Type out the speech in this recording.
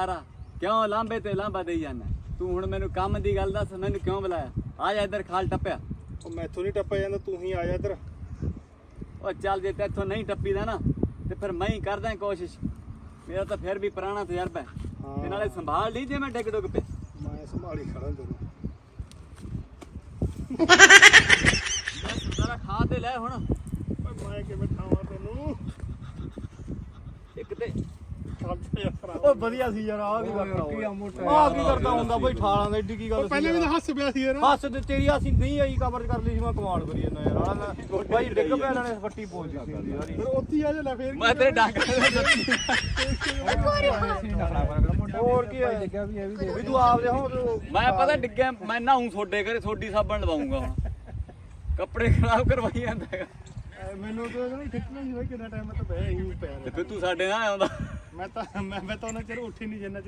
ਸਾਰਾ। ਕਿਉਂ ਲਾਂਬੇ ਤੇ ਲਾਂਬਾ ਦੇਈ ਜਾਂਦਾ? ਤੂੰ ਹੁਣ ਮੈਨੂੰ ਕੰਮ ਦੀ ਗੱਲ ਦੱਸ ਮੈਨੂੰ ਕਿਉਂ ਬੁਲਾਇਆ? ਆ ਜਾ ਇੱਧਰ ਖਾਲ ਟੱਪਿਆ। ਉਹ ਮੈਥੋਂ ਨਹੀਂ ਟੱਪਿਆ ਜਾਂਦਾ ਤੂੰ ਹੀ ਆ ਜਾ ਇੱਧਰ। ਉਹ ਚੱਲ ਜੇ ਤੇਥੋਂ ਨਹੀਂ ਟੱਪੀਦਾ ਨਾ ਤੇ ਫਿਰ ਮੈਂ ਹੀ ਕਰਦਾ ਕੋਸ਼ਿਸ਼। ਮੇਰਾ ਤਾਂ ਫਿਰ ਵੀ ਪੁਰਾਣਾ ਤਜਰਬਾ ਹੈ। ਤੇ ਨਾਲੇ ਸੰਭਾਲ ਲਈ ਜੇ ਮੈਂ ਡਿੱਗ ਡੁੱਗ ਪਿਆ ਮੈਂ ਸੰਭਾਲੀ ਖੜਾ ਤੈਨੂੰ। ਸਾਰਾ ਖਾ ਤੇ ਲੈ ਹੁਣ। ਓਏ ਮੈਂ ਕਿਵੇਂ ਖਾਵਾਂ ਤੈਨੂੰ? ਉਹ ਵਧੀਆ ਸੀ ਯਾਰ ਆਹ ਆ ਮੋਟਾ ਆਹ ਕੀ ਕਰਦਾ ਹੁੰਦਾ ਬਈ ਠਾਲਾਂ ਦਾ ਏਡੀ ਕੀ ਗੱਲ ਪਹਿਲੇ ਵੀ ਤਾਂ ਹੱਸ ਪਿਆ ਸੀ ਯਾਰ। ਹੱਸ ਤੇ ਤੇਰੀ ਅਸੀਂ ਨਹੀਂ ਆਈ ਕਵਰ ਕਰ ਲਈ ਸੀ ਮੈਂ ਕਮਾਲ ਕਰੀ ਜਾਂਦਾ ਯਾਰ ਆਹ ਬਾਈ ਡਿੱਗ ਪਿਆ ਇਹਨਾਂ ਨੇ ਫੱਟੀ ਪੋਲ ਦਿੱਤੀ ਹੁੰਦੀ ਸਾਰੀ ਫਿਰ ਉੱਥੇ ਹੀ ਆ ਜਾ ਲੈ ਫੇਰ ਮੈਂ ਤੇਰੇ ਡਾਕ ਹੋਰ ਕੀ ਹੈ? ਦੇਖਿਆ ਵੀ ਇਹ ਵੀ ਵੀ ਤੂੰ ਆਪਦੇ ਹੁਣ ਮੈਂ ਪਤਾ ਡਿੱਗਿਆ ਮੈਂ ਨਾਹੂੰ ਛੋਡੇ ਕਰੇ ਛੋਡੀ ਸਾਬਣ ਲਵਾਉਂਗਾ ਹੁਣ ਕੱਪੜੇ ਖਰਾਬ ਕਰਵਾਈ ਜਾਂਦਾ ਹੈਗਾ। ਮੈਨੂੰ ਤਾਂ ਨਹੀਂ ਠਿੱਕਣਾ ਸੀ ਬਈ ਕਿੰਨਾ ਟਾਈਮ ਮੈਂ ਤਾਂ ਬਹਿ ਹੀ ਪਿਆ ਤੇ ਫਿਰ ਤੂੰ ਸਾਡੇ ਨਾਲ ਆਉਂਦਾ। ਮੈਂ ਤਾਂ ਮੈਂ ਮੈਂ ਤਾਂ ਉਹਨਾਂ ਚਿਰ ਉੱਠੀ ਹੀ ਨਹੀਂ ਜਿੰਨਾ ਚਿਰ